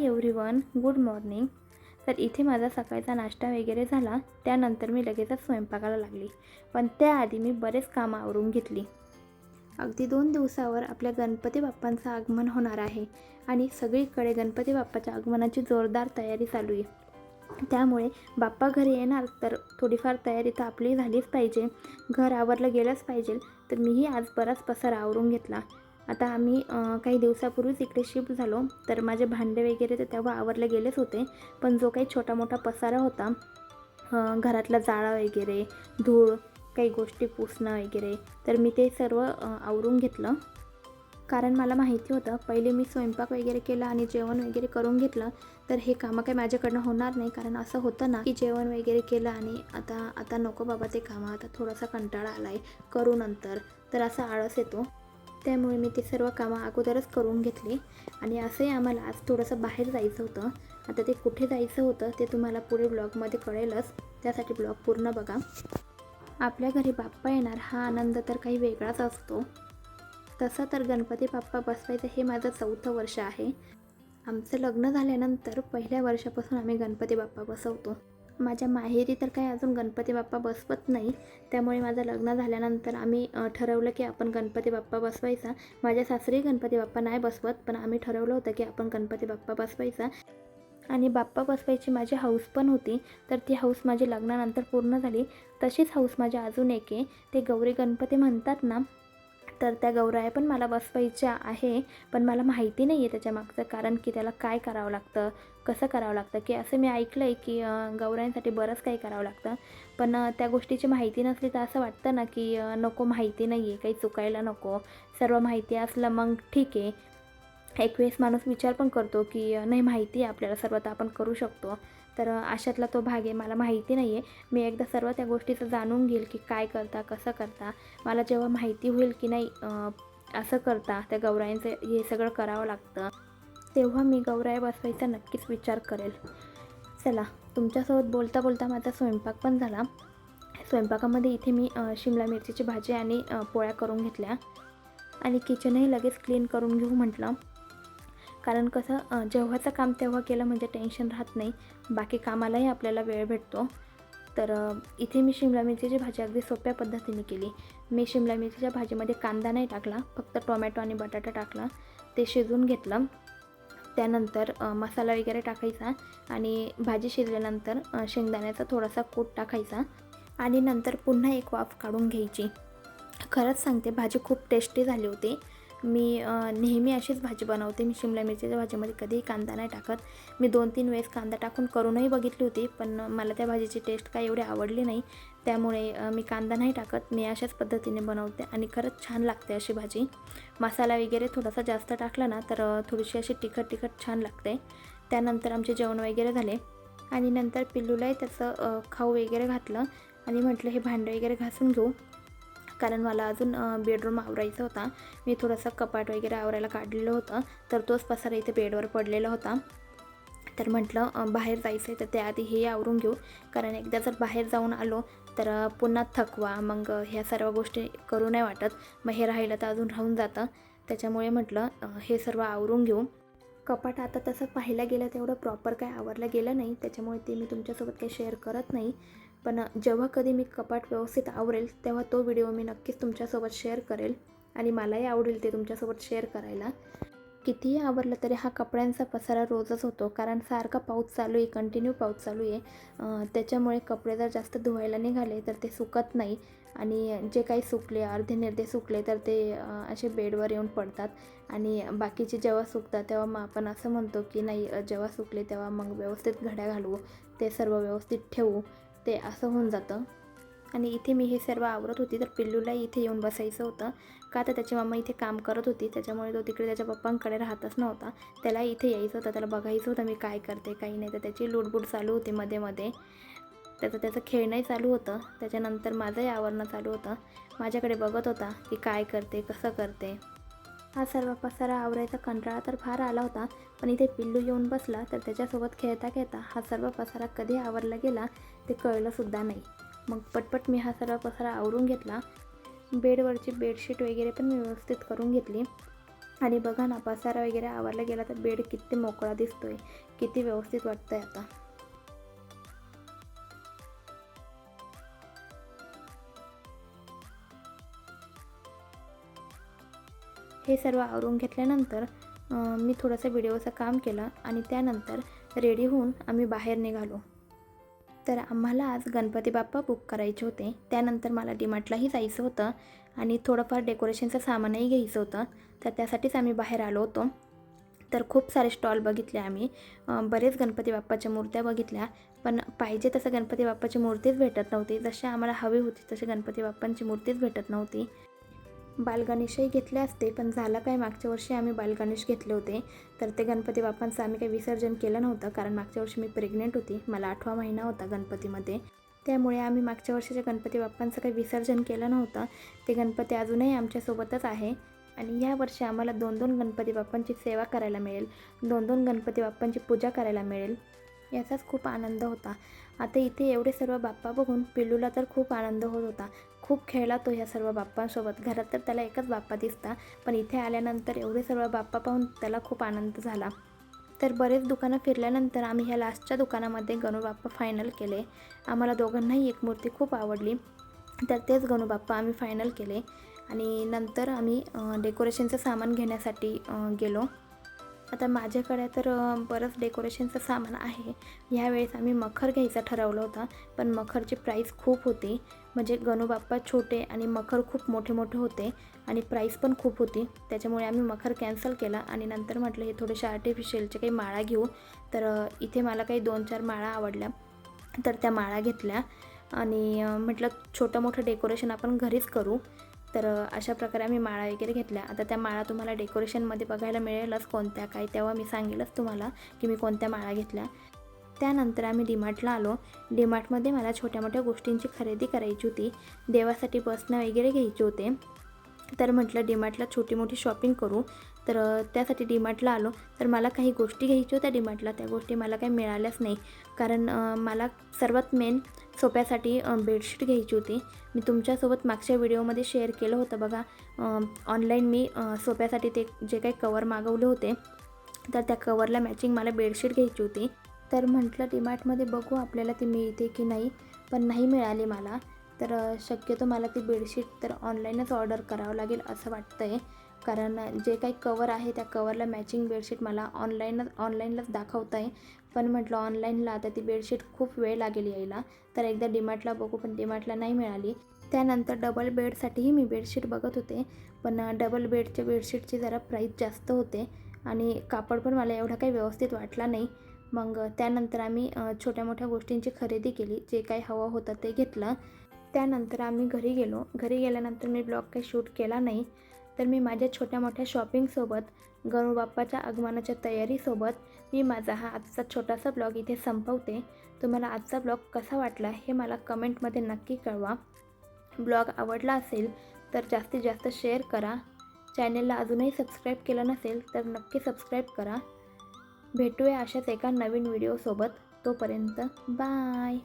Everyone good morning. तर इथे माझा सकाळचा नाश्ता वगैरे झाला. त्यानंतर मी लगेचच स्वयंपाकाला लागली. पण त्याआधी मी बरेच कामं आवरून घेतली. अगदी दोन दिवसावर आपल्या गणपती बाप्पांचं आगमन होणार आहे आणि सगळीकडे गणपती बाप्पाच्या आगमनाची जोरदार तयारी चालू आहे. त्यामुळे बाप्पा घरी येणार तर थोडीफार तयारी तर आपली झालीच पाहिजे. घर आवरलं गेलंच पाहिजे. तर मीही आज बराच पसार आवरून घेतला. आता आम्ही काही दिवसापूर्वीच इकडे शिफ्ट झालो. तर माझे भांडे वगैरे तर तेव्हा आवरले गेलेच होते. पण जो काही छोटा मोठा पसारा होता घरातला जाळा वगैरे धूळ काही गोष्टी पुसणं वगैरे तर मी ते सर्व आवरून घेतलं. कारण मला माहिती होतं पहिले मी स्वयंपाक वगैरे केला आणि जेवण वगैरे करून घेतलं तर हे कामं काही माझ्याकडनं होणार नाही. कारण असं होतं ना की जेवण वगैरे केलं आणि आता आता नको बाबा ते कामं आता थोडासा कंटाळा आला आहे करू नंतर. तर असा आळस येतो. त्यामुळे मी ते सर्व कामं अगोदरच करून घेतली. आणि असंही आम्हाला आज थोडंसं बाहेर जायचं होतं. आता ते कुठे जायचं होतं ते तुम्हाला पुढे ब्लॉगमध्ये कळेलच. त्यासाठी ब्लॉग पूर्ण बघा. आपल्या घरी बाप्पा येणार हा आनंद तर काही वेगळाच असतो. तसं तर गणपती बाप्पा बसवायचं हे माझं चौथं वर्ष आहे. आमचं लग्न झाल्यानंतर पहिल्या वर्षापासून आम्ही गणपती बाप्पा बसवतो. माझ्या माहेरी तर काही अजून गणपती बाप्पा बसवत नाही. त्यामुळे माझं लग्न झाल्यानंतर आम्ही ठरवलं की आपण गणपती बाप्पा बसवायचा. माझ्या सासरी गणपती बाप्पा नाही बसवत पण आम्ही ठरवलं होतं की आपण गणपती बाप्पा बसवायचा. आणि बाप्पा बसवायची माझी हौस पण होती तर ती हौस माझी लग्नानंतर पूर्ण झाली. तशीच हौस माझी अजून एक आहे. ते गौरी गणपती म्हणतात ना तर त्या गौराया पण मला बसवायच्या आहे पण मला माहिती नाही आहे त्याच्यामागचं कारण की त्याला काय करावं लागतं कसं करावं लागतं की असं मी ऐकलं आहे की गौरायांसाठी बरंच काही करावं लागतं. पण त्या गोष्टीची माहिती नसली तर असं वाटतं ना की नको माहिती नाही आहे काही चुकायला नको. सर्व माहिती असलं मग ठीक आहे. एक वेळेस माणूस विचार पण करतो की नाही माहिती आहे आपल्याला सर्व तर आपण करू शकतो. तर अशातला तो भाग आहे मला माहिती नाही आहे मी एकदा सर्व त्या गोष्टीचं जाणून घेईल की काय करता कसं करता. मला जेव्हा माहिती होईल की नाही असं करता त्या गौराईंचं हे सगळं करावं लागतं तेव्हा मी गौराई बसवायचा नक्कीच विचार करेल. चला तुमच्यासोबत बोलता बोलता माझा स्वयंपाक पण झाला. स्वयंपाकामध्ये इथे मी शिमला मिरचीची भाजी आणि पोळ्या करून घेतल्या. आणि किचनही लगेच क्लीन करून घेऊ म्हटलं. कारण कसं जेव्हाचं काम तेव्हा केलं म्हणजे टेन्शन राहत नाही. बाकी कामालाही आपल्याला वेळ भेटतो. तर इथे मी शिमला मिरचीची भाजी अगदी सोप्या पद्धतीने केली. मी शिमला मिरचीच्या भाजीमध्ये कांदा नाही टाकला फक्त टोमॅटो आणि बटाटा टाकला. ते शिजवून घेतलं. त्यानंतर मसाला वगैरे टाकायचा आणि भाजी शिजल्यानंतर शेंगदाण्याचा थोडासा कूट टाकायचा आणि नंतर पुन्हा एक वाफ काढून घ्यायची. खरंच सांगते भाजी खूप टेस्टी झाली होती. मी नेहमी अशीच भाजी बनवते. मी शिमला मिरचीच्या भाजीमध्ये कधीही कांदा नाही टाकत. मी दोन तीन वेळेस कांदा टाकून करूनही बघितली होती पण मला त्या भाजीची टेस्ट काय एवढी आवडली नाही. त्यामुळे मी कांदा नाही टाकत. मी अशाच पद्धतीने बनवते आणि खरंच छान लागते अशी भाजी. मसाला वगैरे थोडासा जास्त टाकला ना तर थोडीशी अशी तिखट तिखट छान लागते. त्यानंतर आमचे जेवण वगैरे झाले. आणि नंतर पिल्लूलाही त्याचं खाऊ वगैरे घातलं. आणि म्हटलं हे भांडं वगैरे घासून घेऊ. कारण मला अजून बेडरूम आवरायचा होता. मी थोडंसं कपाट वगैरे आवरायला काढलेलं होतं. तर तोच पसारा इथे बेडवर पडलेला होता. तर म्हटलं बाहेर जायचं आहे तर त्याआधी हे आवरून घेऊ. कारण एकदा जर बाहेर जाऊन आलो तर पुन्हा थकवा मग ह्या सर्व गोष्टी करू नाही वाटत. मग हे राहिलं तर अजून राहून जातं. त्याच्यामुळे म्हटलं हे सर्व आवरून घेऊ. कपाट आता तसं पाहायला गेलं तेवढं प्रॉपर काय आवरलं गेलं नाही. त्याच्यामुळे ते मी तुमच्यासोबत काही शेअर करत नाही. पण जेव्हा कधी मी कपाट व्यवस्थित आवरेल तेव्हा तो व्हिडिओ मी नक्कीच तुमच्यासोबत शेअर करेल आणि मलाही आवडेल ते तुमच्यासोबत शेअर करायला. कितीही आवरलं तरी हा कपड्यांचा पसारा रोजच होतो कारण सारखा पाऊस चालू आहे कंटिन्यू पाऊस चालू आहे. त्याच्यामुळे कपडे जर जास्त धुवायला निघाले तर ते सुकत नाही आणि जे काही सुकले अर्धे निर्धे सुकले तर ते असे बेडवर येऊन पडतात. आणि बाकीचे जेव्हा सुकतात तेव्हा मग आपण असं म्हणतो की नाही जेव्हा सुकले तेव्हा मग व्यवस्थित घड्या घालू ते सर्व व्यवस्थित ठेवू. ते असं होऊन जातं. आणि इथे मी हे सर्व आवरत होती तर पिल्लूला इथे येऊन बसायचं होतं. का तर त्याची मम्मा इथे काम करत होती त्याच्यामुळे तो तिकडे त्याच्या पप्पांकडे राहतच नव्हता. त्याला इथे यायचं होतं त्याला बघायचं होतं मी काय करते काही नाही. तर त्याची लुडबुड चालू होती मध्ये मध्ये. त्याचं त्याचं खेळणंही चालू होतं. त्याच्यानंतर माझंही आवरणं चालू होतं. माझ्याकडे बघत होता की काय करते कसं करते. हा सर्व पसारा आवरायचा कंटाळा तर फार आला होता पण इथे पिल्लू येऊन बसला तर त्याच्यासोबत खेळता खेळता हा सर्व पसारा कधी आवरला गेला ते कळलंसुद्धा नाही. मग पटपट मी हा सर्व पसारा आवरून घेतला. बेडवरची बेडशीट वगैरे पण मी व्यवस्थित करून घेतली. आणि बघा ना पसारा वगैरे आवरला गेला तर बेड किती मोकळा दिसतोय किती व्यवस्थित वाटतंय आता. हे सर्व आवरून घेतल्यानंतर मी थोडंसं व्हिडिओचं काम केलं आणि त्यानंतर रेडी होऊन आम्ही बाहेर निघालो. तर आम्हाला आज गणपती बाप्पा बुक करायचे होते. त्यानंतर मला डीमार्टलाही जायचं होतं आणि थोडंफार डेकोरेशनचं सामानही घ्यायचं होतं. तर त्यासाठीच आम्ही बाहेर आलो होतो. तर खूप सारे स्टॉल बघितले आम्ही. बरेच गणपती बाप्पाच्या मूर्त्या बघितल्या पण पाहिजे तसं गणपती बाप्पाची मूर्तीच भेटत नव्हती. जशी आम्हाला हवी होती तशी गणपती बाप्पांची मूर्तीच भेटत नव्हती. बालगणेशही घेतले असते पण झालं काय? मागच्या वर्षी आम्ही बालगणेश घेतले होते. तर ते गणपती बाप्पांचं आम्ही काही विसर्जन केलं नव्हतं कारण मागच्या वर्षी मी प्रेग्नेंट होती. मला आठवा महिना होता गणपतीमध्ये. त्यामुळे आम्ही मागच्या वर्षीच्या गणपती बाप्पांचं काही विसर्जन केलं नव्हतं ते गणपती अजूनही आमच्यासोबतच आहे. आणि या वर्षी आम्हाला दोन दोन गणपती बाप्पांची सेवा करायला मिळेल. दोन दोन गणपती बाप्पांची पूजा करायला मिळेल. याचाच खूप आनंद होता. आता इथे एवढे सर्व बाप्पा बघून पिल्लूला तर खूप आनंद होत होता. खूप खेळला तो ह्या सर्व बाप्पांसोबत. घरात तर त्याला एकच बाप्पा दिसता पण इथे आल्यानंतर एवढे सर्व बाप्पा पाहून त्याला खूप आनंद झाला. तर बरेच दुकानं फिरल्यानंतर आम्ही ह्या लास्टच्या दुकानामध्ये गणू बाप्पा फायनल केले. आम्हाला दोघांनाही एक मूर्ती खूप आवडली. तर तेच गणूबाप्पा आम्ही फायनल केले. आणि नंतर आम्ही डेकोरेशनचं सामान घेण्यासाठी गेलो. आता माझ्याकडे तर बरंच डेकोरेशनचं सामान आहे. ह्यावेळेस आम्ही मखर घ्यायचा ठरवलं होतं पण मखरची प्राईस खूप होती. म्हणजे गणूबाप्पा छोटे आणि मखर खूप मोठे मोठे होते आणि प्राईस पण खूप होती. त्याच्यामुळे आम्ही मखर कॅन्सल केला आणि नंतर म्हटलं हे थोडेसे आर्टिफिशियलचे काही माळा घेऊ. तर इथे मला काही दोन चार माळा आवडल्या. तर त्या माळा घेतल्या आणि म्हटलं छोटं मोठं डेकोरेशन आपण घरीच करू. तर अशा प्रकारे आम्ही माळा वगैरे घेतल्या. आता त्या माळा तुम्हाला डेकोरेशनमध्ये बघायला मिळेलच कोणत्या काय तेव्हा मी सांगेलच तुम्हाला की मी कोणत्या माळा घेतल्या. त्यानंतर आम्ही डीमार्टला आलो. डीमार्टमध्ये मला छोट्या मोठ्या गोष्टींची खरेदी करायची होती. देवासाठी बसणं वगैरे घ्यायचे होते. तर म्हटलं डीमार्टला छोटी मोठी शॉपिंग करू. तर त्यासाठी डीमार्टला आलो. तर मला काही गोष्टी घ्यायच्या होत्या डीमार्टला त्या गोष्टी मला काही मिळाल्याच नाही. कारण मला सर्वात मेन सोप्यासाठी बेडशीट घ्यायची होती. मी तुमच्यासोबत मागच्या व्हिडिओमध्ये शेअर केलं होतं बघा. ऑनलाईन मी सोप्यासाठी ते जे काही कवर मागवले होते तर त्या कवरला मॅचिंग मला बेडशीट घ्यायची होती. तर म्हटलं डीमार्टमध्ये बघू आपल्याला ती मिळते की नाही. पण नाही मिळाली मला. तर शक्यतो मला ती बेडशीट तर ऑनलाईनच ऑर्डर करावं लागेल असं वाटतं आहे कारण जे काही कवर आहे त्या कवरला मॅचिंग बेडशीट मला ऑनलाईनच ऑनलाईनलाच दाखवत आहे पण म्हटलं ऑनलाईनला आता ती बेडशीट खूप वेळ लागेल यायला. तर एकदा डिमार्टला बघू पण डिमार्टला नाही मिळाली. त्यानंतर डबल बेडसाठीही मी बेडशीट बघत होते. पण डबल बेडच्या बेडशीटची जरा प्राईस जास्त होते. आणि कापड पण मला एवढा काही व्यवस्थित वाटला नाही. मग त्यानंतर आम्ही छोट्या मोठ्या गोष्टींची खरेदी केली. जे काही हवं होतं ते घेतलं. त्यानंतर आम्ही घरी गेलो. घरी गेल्यानंतर मी ब्लॉग काही शूट केला नाही. तर मी माझ्या छोट्या मोठ्या शॉपिंगसोबत गणूबाप्पाच्या आगमनाच्या तयारीसोबत मी माझा हा आजचा छोटासा ब्लॉग इथे संपवते. तुम्हाला आजचा ब्लॉग कसा वाटला हे मला कमेंटमध्ये नक्की कळवा. ब्लॉग आवडला असेल तर जास्तीत जास्त शेअर करा. चॅनलला अजूनही सबस्क्राईब केलं नसेल तर नक्की सबस्क्राईब करा. भेटूया अशाच एका नवीन व्हिडिओसोबत तोपर्यंत बाय